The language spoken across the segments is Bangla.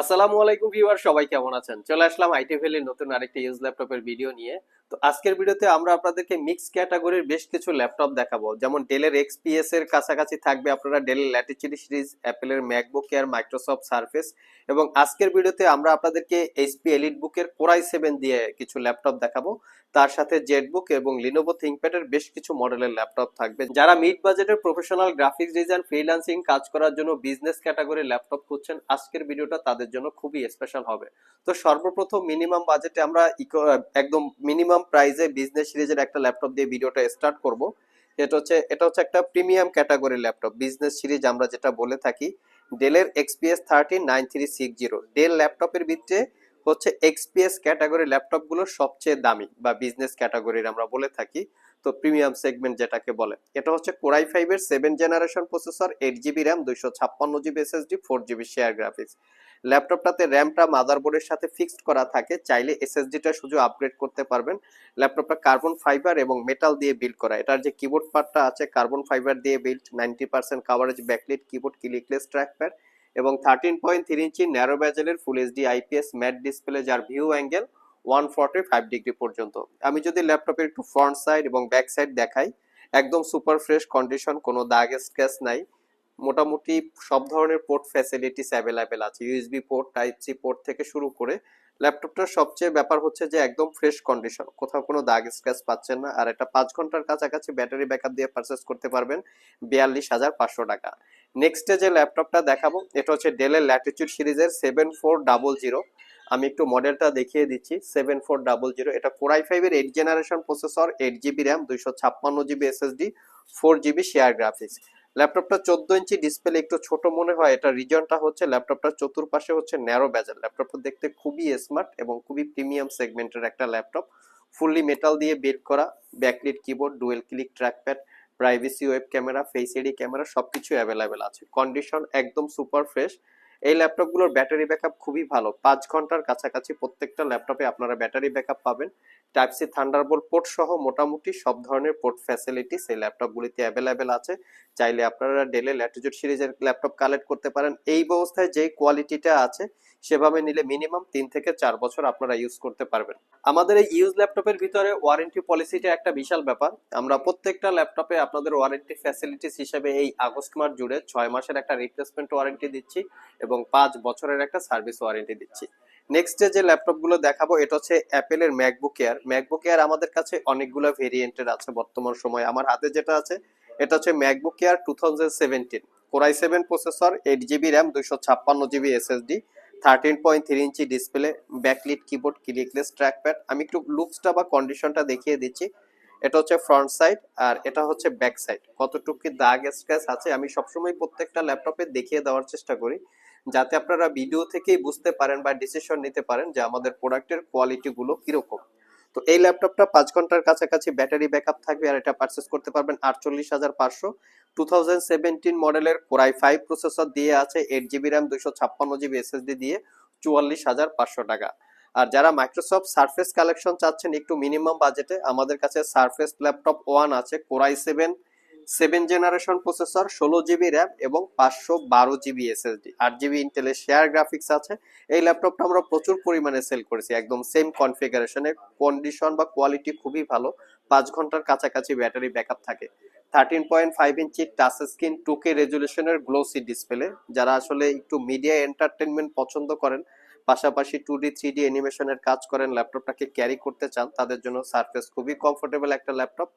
আসসালামু আলাইকুম ভিউয়ার, সবাই কেমন আছেন? চলে আসলাম আইটি ভ্যালির নতুন আরেকটি ইউজ ল্যাপটপের ভিডিও নিয়ে। তো আজকের ভিডিওতে আমরা আপনাদেরকে মিক্স ক্যাটাগরির বেশ কিছু ল্যাপটপ দেখাবো। যেমন ডেলের এক্সপিএস এর কাছাকাছি থাকবে আপনারা ডেলের ল্যাটিচিউড সিরিজ অ্যাপেলের ম্যাকবুক এয়ার মাইক্রোসফট সার্ফেস এবং আজকের ভিডিওতে আমরা আপনাদেরকে এইচপি এলিট বুকের কোরাই সেভেন দিয়ে কিছু ল্যাপটপ দেখাবো। তার সাথে জেটবুক এবং লিনোভো থিঙ্কপ্যাডের বেশ কিছু মডেলের ল্যাপটপ থাকবে। যারা মিড বাজেটের প্রফেশনাল গ্রাফিক্স ডিজাইন ফ্রিল্যান্সিং কাজ করার জন্য বিজনেস ক্যাটাগরির ল্যাপটপ খুঁজছেন, আজকের ভিডিওটা তাদের জন্য খুবই স্পেশাল হবে। তো সর্বপ্রথম মিনিমাম বাজেটে আমরা একদম মিনিমাম প্রাইসে বিজনেস সিরিজের একটা ল্যাপটপ দিয়ে ভিডিওটা স্টার্ট করব। এটা হচ্ছে এটা হচ্ছে একটা প্রিমিয়াম ক্যাটাগরির ল্যাপটপ বিজনেস সিরিজ আমরা যেটা বলে থাকি ডেলের XPS thirty nine three six zero Dell ল্যাপটপের ভিতরে হচ্ছে এক্সপিএস ক্যাটাগরি ল্যাপটপগুলো সবচেয়ে দামি বা বিজনেস ক্যাটাগরির আমরা বলে থাকি, তো প্রিমিয়াম সেগমেন্ট যেটাকে বলে। এটা হচ্ছে কোরাই ফাইভের seven generation processor eight GB RAM দুইশো ছাপ্পান্ন GB SSD four GB share graphics ল্যাপটপটাতে র্যামটা মাদারবোর্ডের সাথে ফিক্সড করা থাকে, চাইলে এসএসডিটা শুধু আপগ্রেড করতে পারবেন। ল্যাপটপটা কার্বন ফাইবার এবং মেটাল দিয়ে বিল্ড করা। এটার যে কিবোর্ড পার্টটা আছে, কার্বন ফাইবার দিয়ে build, ninety percent coverage backlit keyboard clickless trackpad এবং thirteen point three inch narrow ব্যাজেলের full HD IPS matte display যার view angle one forty five degree পর্যন্ত। আমি যদি ল্যাপটপের একটু ফ্রন্ট সাইড এবং ব্যাক সাইড দেখাই, একদম সুপার ফ্রেশ কন্ডিশন কোনো দাগ স্ক্র্যাচ নাই। মোটামুটি সব ধরনের পোর্ট ফ্যাসিলিটিস অ্যাভেলেবেল আছে। USB port type C port থেকে শুরু করে ল্যাপটপটার সবচেয়ে ব্যাপার হচ্ছে যে একদম ফ্রেশ কন্ডিশন কোথাও কোনো দাগ স্ক্র্যাচ পাচ্ছেন না। আর এটা পাঁচ ঘণ্টার কাছাকাছি ব্যাটারি ব্যাকআপ দিয়ে পারচেস করতে পারবেন বিয়াল্লিশ হাজার পাঁচশো টাকা। নেক্সটে যে ল্যাপটপটা দেখাবো, এটা হচ্ছে ডেলের ল্যাটিচিউড সিরিজের সেভেন ফোর ডাবল জিরো আমি একটু মডেলটা দেখিয়ে দিচ্ছি সেভেন ফোর ডাবল জিরো এটা ফোর আই ফাইভের eight generation processor eight GB RAM দুইশো ছাপ্পান্ন GB SSD four GB share graphics ল্যাপটপটা চোদ্দ ইঞ্চি ডিসপ্লে একটু ছোট মনে হয়, এটা রিজনটা হচ্ছে ল্যাপটপটার চতুর্পাশে হচ্ছে ন্যারো ব্যাজেল ল্যাপটপটা দেখতে খুবই স্মার্ট এবং খুবই প্রিমিয়াম সেগমেন্টের একটা ল্যাপটপ। ফুললি মেটাল দিয়ে বিল্ড করা backlit keyboard dual click trackpad privacy web camera face ID camera সবকিছু অ্যাভেলেবেল আছে। কন্ডিশন একদম সুপার ফ্রেশ এই ল্যাপটপগুলোর ব্যাটারি ব্যাকআপ খুবই ভালো। পাঁচ ঘণ্টার কাছাকাছি প্রত্যেকটা ল্যাপটপে আপনারা ব্যাটারি ব্যাকআপ পাবেন। টাইপ সি থান্ডারবোল্ট পোর্ট সহ মোটামুটি সব ধরনের পোর্ট ফ্যাসিলিটিস এই ল্যাপটপগুলিতে অ্যাভেলেবেল আছে। চাইলে আপনারা ডেলে ল্যাটিটিউড সিরিজের ল্যাপটপ কালেক্ট করতে পারেন। এই ব্যবস্থায় যেই কোয়ালিটিটা আছে, সেভাবে নিলে মিনিমাম তিন থেকে চার বছর আপনারা ইউজ করতে পারবেন। আমাদের এই ইউজ ল্যাপটপের ভিতরে ওয়ারেন্টি পলিসিটা একটা বিশাল ব্যাপার। আমরা প্রত্যেকটা ল্যাপটপে আপনাদের ওয়ারেন্টি ফ্যাসিলিটিস হিসেবে এই আগস্ট মাস জুড়ে ছয় মাসের একটা রিপ্লেসমেন্ট ওয়ারেন্টি দিচ্ছি এবং পাঁচ বছরের একটা সার্ভিস ওয়ারেন্টি দিচ্ছি। নেক্সট যে ল্যাপটপগুলো দেখাবো, এটা হচ্ছে অ্যাপেলের ম্যাকবুক এয়ার ম্যাকবুক এয়ার আমাদের কাছে অনেকগুলো ভেরিয়েন্টের আছে বর্তমান সময়। আমার হাতে যেটা আছে, এটা হচ্ছে MacBook Air two thousand seventeen core i seven processor eight GB RAM দুইশো ছাপ্পান্ন GB SSD thirteen point three inch display backlit keyboard clickless trackpad আমি একটু লুকসটা বা কন্ডিশনটা দেখিয়ে দিচ্ছি। এটা হচ্ছে ফ্রন্ট সাইড আর এটা হচ্ছে ব্যাক সাইড কতটুকু দাগ স্ক্র্যাচ আছে, আমি সবসময় প্রত্যেকটা ল্যাপটপে দেখিয়ে দেওয়ার চেষ্টা করি। যাতে আপনারা ভিডিও থেকেই বুঝতে পারেন বা ডিসিশন নিতে পারেন যে আমাদের প্রোডাক্টের কোয়ালিটি গুলো কীরকম। তো এই ল্যাপটপটা পাঁচ ঘণ্টার কাছাকাছি ব্যাটারি ব্যাকআপ থাকবে আর এটা পারচেস করতে পারবেন আটচল্লিশ হাজার পাঁচশো। টু থাউজেন্ড সেভেন্টিন মডেলের কোরাই ফাইভ প্রসেসর দিয়ে আছে এইট জিবি র্যাম দুইশো ছাপ্পান্ন জিবি এসএসডি দিয়ে চুয়াল্লিশ হাজার পাঁচশো টাকা। আর যারা মাইক্রোসফট সারফেস কালেকশন চাচ্ছেন একটু মিনিমাম বাজেটে আমাদের কাছে সারফেস ল্যাপটপ ওয়ান আছে core i seven seven generation processor, ষোলো জিবি র্যাম এবং পাঁচশো বারো জিবি এসএসডি। আট জিবি ইন্টেলের শেয়ার গ্রাফিক্স আছে। এই ল্যাপটপটা আমরা প্রচুর পরিমাণে সেল করেছি, একদম সেম কনফিগারেশনে কন্ডিশন বা কোয়ালিটি খুবই ভালো। পাঁচ ঘণ্টার কাছাকাছি ব্যাটারি ব্যাকআপ থাকে। Thirteen point five inch touch screen two K রেজুলেশনের glossy display যারা আসলে একটু মিডিয়া এন্টারটেনমেন্ট পছন্দ করেন পাশাপাশি টু ডি থ্রি ডি অ্যানিমেশনের কাজ করেন ল্যাপটপটাকে ক্যারি করতে চান, তাদের জন্য সারফেস খুবই কমফোর্টেবল একটা ল্যাপটপ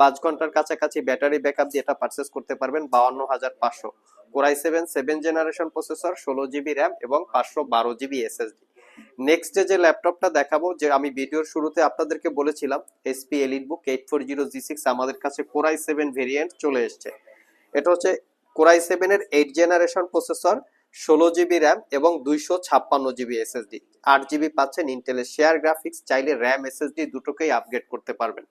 পাঁচ ঘণ্টার কাছাকাছি ব্যাটারি ব্যাকআপ দিয়ে এটা পারচেস করতে পারবেন বাউান্ন হাজার পাঁচশো। Core i seven seven generation processor ষোলো জিবি র্যাম এবং পাঁচশো বারো জিবি এসএসডি নেক্সট যে ল্যাপটপটা দেখাবো, যে আমি ভিডিওর শুরুতে আপনাদেরকে বলেছিলাম HP Elite book eight four zero G six আমাদের কাছে কোরাই সেভেন ভেরিয়েন্ট চলে এসছে। এটা হচ্ছে কোরাই সেভেনের এইট জেনারেশন প্রসেসর ষোলো জিবি র্যাম এবং দুইশো ছাপ্পান্ন জিবি এসএসডি আট জিবি পাচ্ছেন ইন্টেলের শেয়ার গ্রাফিক্স চাইলে র্যাম এসএসডি দুটোকেই আপগ্রেড করতে পারবেন।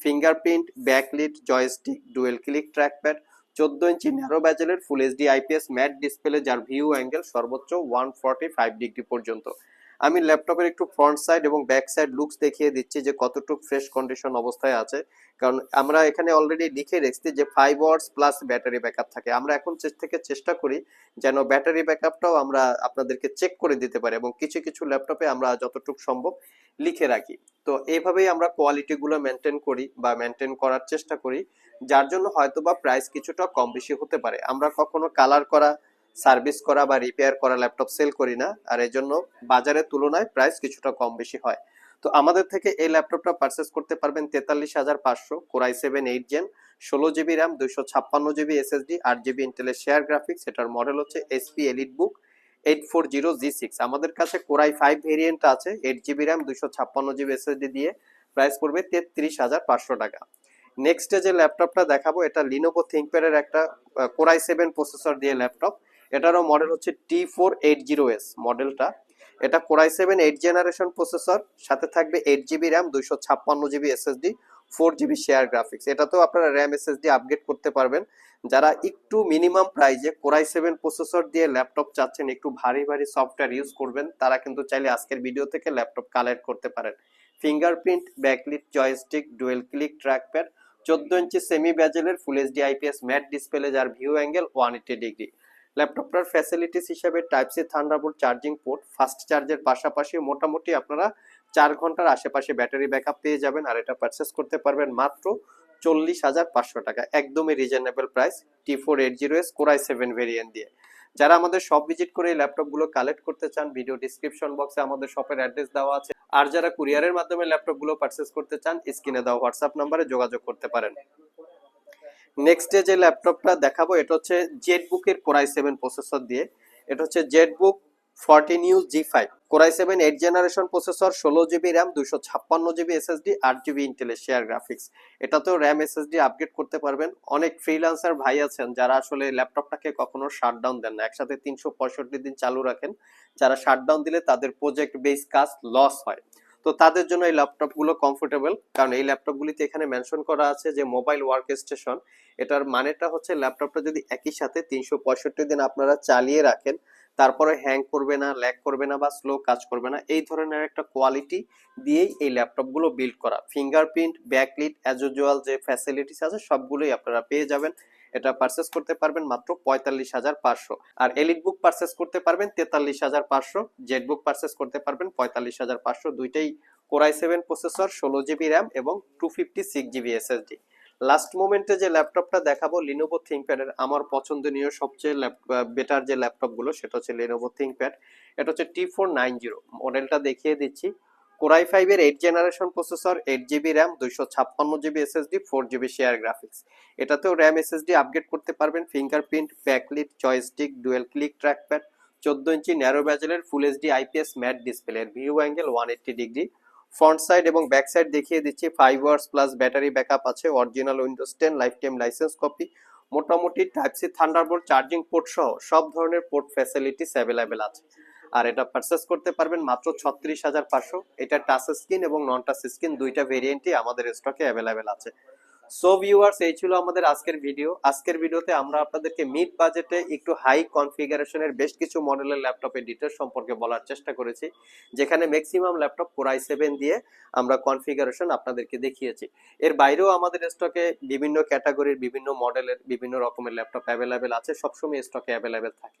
Fingerprint backlit joystick dual click trackpad চোদ্দ ইঞ্চি narrow ব্যাজেলের full HD IPS matte display যার ভিউ অ্যাঙ্গেল সর্বোচ্চ ওয়ান ফর্টি ফাইভ ডিগ্রি পর্যন্ত। আমি ল্যাপটপের একটু ফ্রন্ট সাইড এবং ব্যাক সাইড লুকস দেখিয়ে দিচ্ছি যে কতটুকু ফ্রেশ কন্ডিশন অবস্থায় আছে। কারণ আমরা এখানে অলরেডি লিখে রেখেছি যে five hours plus battery backup থাকে। আমরা এখন থেকে চেষ্টা করি যেন ব্যাটারি ব্যাকআপটাও আমরা আপনাদেরকে চেক করে দিতে পারি এবং কিছু কিছু ল্যাপটপে আমরা যতটুকু সম্ভব লিখে রাখি। তো এইভাবেই আমরা কোয়ালিটিগুলো মেনটেন করি বা মেনটেন করার চেষ্টা করি, যার জন্য হয়তো বা প্রাইস কিছুটা কম বেশি হতে পারে। আমরা কখনো কালার করা সার্ভিস করা বা রিপেয়ার করা ল্যাপটপ সেল করি না, আর এই জন্য বাজারের তুলনায় প্রাইস কিছুটা কম বেশি হয়। তো আমাদের থেকে এই ল্যাপটপটা পারচেস করতে পারবেন তেতাল্লিশ হাজার পাঁচশো core i seven eight gen ষোলো জিবি র্যাম দুইশো ছাপ্পান্ন জিবি এসএসডি আট জিবি ইন্টেলের শেয়ার গ্রাফিক্স এটার মডেল হচ্ছে HP Elite book eight four zero G six আমাদের কাছে কোরাই ফাইভ ভেরিয়েন্ট আছে এইট জিবি র্যাম দুইশো ছাপ্পান্ন জিবি এসএসডি দিয়ে প্রাইস পড়বে তেত্রিশ হাজার পাঁচশো টাকা। নেক্সটে যে ল্যাপটপটা দেখাবো, এটা লিনোভো থিঙ্কপ্যাডের একটা কোরাই সেভেন প্রসেসর দিয়ে ল্যাপটপ এটারও মডেল হচ্ছে T four eight zero S মডেলটা এটা core i seven eight generation processor সাথে থাকবে এইট জিবি র্যাম দুইশো ছাপ্পান্ন GB SSD four GB share graphics এটাতেও আপনারা র্যাম এসএসডি আপগ্রেড করতে পারবেন। যারা একটু মিনিমাম প্রাইজে কোরাই সেভেন প্রসেসর দিয়ে ল্যাপটপ চাচ্ছেন, একটু ভারী ভারী সফটওয়্যার ইউজ করবেন, তারা কিন্তু চাইলে আজকের ভিডিও থেকে ল্যাপটপ কালেক্ট করতে পারেন। Fingerprint backlit joystick dual click trackpad চোদ্দ ইঞ্চি semi ব্যাজেলের full HD IPS matte display যার view angle one eighty degree ল্যাপটপটার facilities হিসেবে type C Thunderbolt charging port fast চার্জের পাশাপাশি মোটামুটি আপনারা চার ঘণ্টার আশেপাশে ব্যাটারি ব্যাকআপ পেয়ে যাবেন আর এটা পারচেস করতে পারবেন মাত্র চল্লিশ হাজার পাঁচশো টাকা। একদমই reasonable price T four eight zero S core i seven variant দিয়ে। যারা আমাদের শপ ভিজিট করে এই ল্যাপটপগুলো কালেক্ট করতে চান ভিডিও ডিসক্রিপশন বক্সে আমাদের শপের অ্যাড্রেস দেওয়া আছে। আর যারা কুরিয়ারের মাধ্যমে ল্যাপটপগুলো পারচেস করতে চান স্ক্রিনে দেওয়া হোয়াটসঅ্যাপ নাম্বারে যোগাযোগ করতে পারেন। নেক্সট ডে যে ল্যাপটপটা দেখাবো, এটা হচ্ছে জেটবুকের কোরাই সেভেন প্রসেসর দিয়ে। এটা হচ্ছে ZBook fourteen U G five core i seven eight generation processor ষোলো জিবি র্যাম দুশো ছাপ্পান্ন জিবি এসএসডি আট জিবি ইন্টেলের শেয়ার গ্রাফিক্স এটাতেও র্যাম এসএসডি আপগ্রেড করতে পারবেন। অনেক ফ্রিল্যান্সার ভাই আছেন যারা আসলে ল্যাপটপটাকে কখনো শাটডাউন দেন না। একসাথে তিনশো পঁয়ষট্টি দিন চালু রাখেন। যারা শাটডাউন দিলে তাদের প্রজেক্ট বেস কাজ লস হয়। তো তাদের জন্য এই ল্যাপটপগুলো কমফোর্টেবল কারণ এই ল্যাপটপগুলিতে এখানে মেনশন করা আছে যে মোবাইল ওয়ার্ক স্টেশন এটার মানেটা হচ্ছে ল্যাপটপটা যদি একই সাথে তিনশো পঁয়ষট্টি দিন আপনারা চালিয়ে রাখেন, তারপরে হ্যাং করবে না ল্যাক করবে না বা স্লো কাজ করবে না, এই ধরনের একটা কোয়ালিটি দিয়েই এই ল্যাপটপগুলো বিল্ড করা। ফিঙ্গারপ্রিন্ট ব্যাকলিট অ্যাজ ইউজুয়াল যে ফ্যাসিলিটিস আছে, সবগুলোই আপনারা পেয়ে যাবেন। এটা পারচেস করতে পারবেন মাত্র পঁয়তাল্লিশ হাজার পাঁচশো। আর এলিট বুক পারচেস করতে পারবেন তেতাল্লিশ হাজার পাঁচশো। জেট বুক পারচেস করতে পারবেন পঁয়তাল্লিশ হাজার পাঁচশো। দুইটাই কোরাই সেভেন প্রসেসর ষোলো জিবি র্যাম এবং two fifty six GB SSD last মোমেন্টে যে ল্যাপটপটা দেখাবো লিনোভো থিঙ্কপ্যাডের আমার পছন্দনীয় সবচেয়ে বেটার যে ল্যাপটপগুলো সেটা হচ্ছে লিনোভো থিঙ্কপ্যাড এটা হচ্ছে টি ফোর নাইন জিরো মডেলটা দেখিয়ে দিচ্ছি। কোরাই ফাইভ এর eight generation processor eight GB RAM দুইশো ছাপ্পান্ন GB SSD four GB share graphics এটাতেও র্যাম এসএসডি আপগ্রেড করতে পারবেন fingerprint backlit joystick dual click trackpad চোদ্দ ইঞ্চি narrow ব্যাজেলের full HD IPS matte display এর view angle one eighty degree front side এবং ব্যাক সাইড দেখিয়ে দিচ্ছি five hours plus battery backup আছে original Windows ten lifetime licence copy মোটামুটি type C Thunderbolt charging port সহ সব ধরনের পোর্ট ফ্যাসিলিটিস অ্যাভেলেবেল আছে। আর এটা পারচেস করতে পারবেন মাত্র ছত্রিশ হাজার পাঁচশো। এটা টাচ স্ক্রিন এবং নন টাচ স্ক্রিন দুইটা ভেরিয়েন্টই আমাদের স্টকে অ্যাভেলেবেল আছে। সো ভিউয়ার্স এই ছিল আমাদের আজকের ভিডিও আজকের ভিডিওতে আমরা আপনাদেরকে মিড বাজেটে একটু হাই কনফিগারেশনের বেশ কিছু মডেলের ল্যাপটপের ডিটেলস সম্পর্কে বলার চেষ্টা করেছি। যেখানে ম্যাক্সিমাম ল্যাপটপ কোরাই সেভেন দিয়ে আমরা কনফিগারেশন আপনাদেরকে দেখিয়েছি। এর বাইরেও আমাদের স্টকে বিভিন্ন ক্যাটাগরির বিভিন্ন মডেলের বিভিন্ন রকমের ল্যাপটপ অ্যাভেলেবেল আছে। সবসময় স্টকে অ্যাভেলেবেল থাকে।